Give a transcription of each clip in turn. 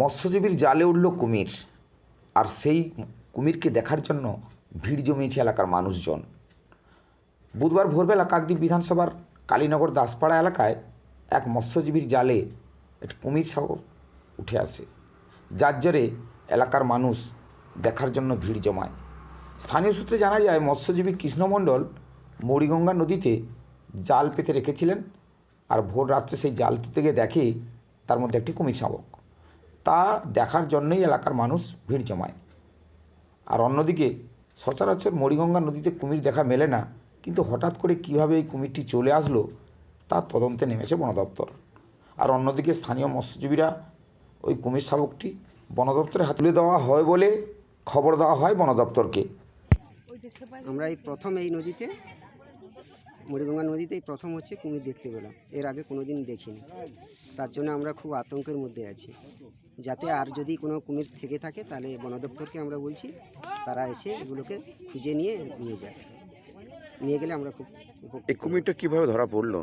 মৎস্যজীবীর জালে উঠল কুমির। আর সেই কুমিরকে দেখার জন্য ভিড় জমিয়েছে এলাকার মানুষজন। বুধবার ভোরবেলা কাকদ্বীপ বিধানসভার কালীনগর দাসপাড়া এলাকায় এক মৎস্যজীবীর জালে একটি কুমির সাগর উঠে আসে। যার জেরে এলাকার মানুষ দেখার জন্য ভিড় জমায়। স্থানীয় সূত্রে জানা যায়, মৎস্যজীবী কৃষ্ণমণ্ডল মরিগঙ্গা নদীতে জাল পেতে রেখেছিলেন আর ভোর রাত্রে সেই জাল তুলতে গিয়ে দেখে তার মধ্যে একটি কুমির শাবক। তা দেখার জন্যই এলাকার মানুষ ভিড় জমায়। আর অন্যদিকে, সচরাচর মরিগঙ্গা নদীতে কুমির দেখা মেলে না, কিন্তু হঠাৎ করে কীভাবে এই কুমিরটি চলে আসলো তার তদন্তে নেমেছে বন দপ্তর। আর অন্যদিকে স্থানীয় মৎস্যজীবীরা ওই কুমির শাবকটি বন দপ্তরে হাত তুলে দেওয়া হয় বলে খবর দেওয়া হয় বন দপ্তরকে। আমরা এই প্রথম এই নদীতে মরিগঙ্গা নদীতে এই প্রথম হচ্ছে কুমির দেখতে পেলাম। এর আগে কোনো দিন দেখিনি। তার জন্য আমরা খুব আতঙ্কের মধ্যে আছি। যাতে আর যদি কোনো কুমির থেকে থাকে তাহলে বন দপ্তরকে আমরা বলছি তারা এসে এগুলোকে খুঁজে নিয়ে নিয়ে যায় নিয়ে গেলে আমরা খুব এই কুমিরটা কীভাবে ধরা পড়ল?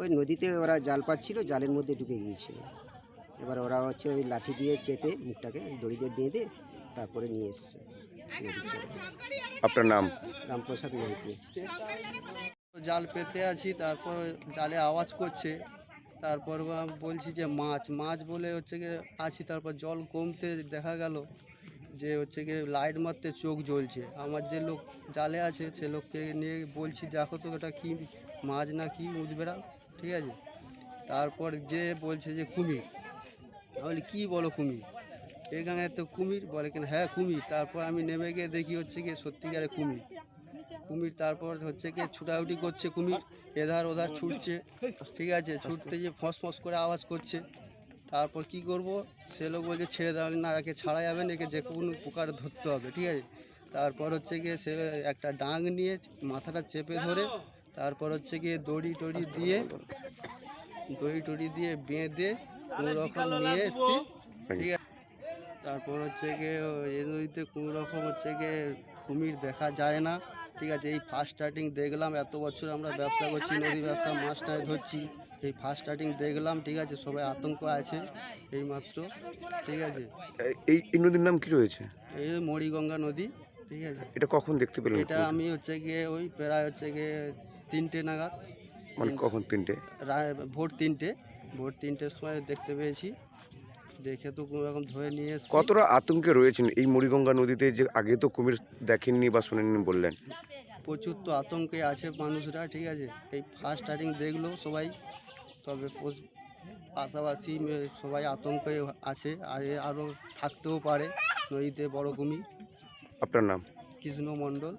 ওই নদীতে ওরা জাল পাচ্ছিল জালের মধ্যে ঢুকে গিয়েছিল। এবার ওরা হচ্ছে ওই লাঠি দিয়ে চেপে মুখটাকে দড়ি দিয়ে বেঁধে তারপরে নিয়ে এসছে। আপনার নাম? রামপ্রসাদ মাইতি জাল পেতে আছি তারপর জালে আওয়াজ করছে। তারপর বলছি যে মাছ মাছ বলে হচ্ছে গিয়ে আছি, তারপর জল কমতে দেখা গেল যে হচ্ছে গিয়ে লাইট মারতে চোখ জ্বলছে। আমার যে লোক জালে আছে, সে লোককে নিয়ে বলছি, দেখো তো ওটা কী মাছ না কি উঠবেড়াল ঠিক আছে? তারপর যে বলছে যে কুমির। বলি, কী বলো কুমির? এখানে তো কুমির? বলে কিনা হ্যাঁ কুমির। তারপর আমি নেমে গিয়ে দেখি হচ্ছে গিয়ে সত্যিকারে কুমির। কুমির, তারপর হচ্ছে কি ছুটাছুটি করছে কুমির, এধার ওধার ছুটছে। ঠিক আছে, ছুটতে গিয়ে ফস ফস করে আওয়াজ করছে। তারপর কি করব? সে লোক বলছে, ছেড়ে দেওয়া না, একে ছাড়া যাবে না, একে যে কোনো প্রকার ধরতে হবে। ঠিক আছে? তারপর হচ্ছে গিয়ে সে একটা ডাং নিয়ে মাথাটা চেপে ধরে, তারপর হচ্ছে গিয়ে দড়ি টড়ি দিয়ে, দড়ি টড়ি দিয়ে বেঁধে কোনো রকম নিয়ে এসছি। ঠিক আছে? তারপর হচ্ছে গিয়ে এই নদীতে কোনো রকম হচ্ছে গিয়ে কুমির দেখা যায় না। ঠিক আছে এই ফার্স্ট স্টার্টিং দেখলাম এত বছর আমরা ব্যবসা করছি নদী ব্যবসা মাছ টাছ ধরছি এই ফার্স্ট স্টার্টিং দেখলাম ঠিক আছে সবাই আতঙ্ক আছে এইমাত্র ঠিক আছে। এই এই নদীর নাম কি রয়েছে? এই মরিগঙ্গা নদী ঠিক আছে। এটা কখন দেখতে পেলেন? এটা আমি হচ্ছে গিয়ে ওই প্রায় হচ্ছে গিয়ে তিনটে নাগাদ মানে কখন তিনটে? ভোর তিনটে ভোর তিনটের সময় দেখতে পেয়েছি। দেখে তো কোনো রকম ধরে নিয়ে এসেছি। কতটা আতঙ্কে রয়েছেন এই মুড়িগঙ্গা নদীতে যে আগে তো কুমির দেখেননি বা শোনেননি বললেন? প্রচুর তো আতঙ্কে আছে মানুষরা ঠিক আছে? এই ফার্স্ট স্টার্টিং দেখল সবাই তবে পাশাপাশি মে- সবাই আতঙ্কে আছে আর এ আরও থাকতেও পারে নদীতে বড় কুমির। আপনার নাম? কৃষ্ণ মণ্ডল।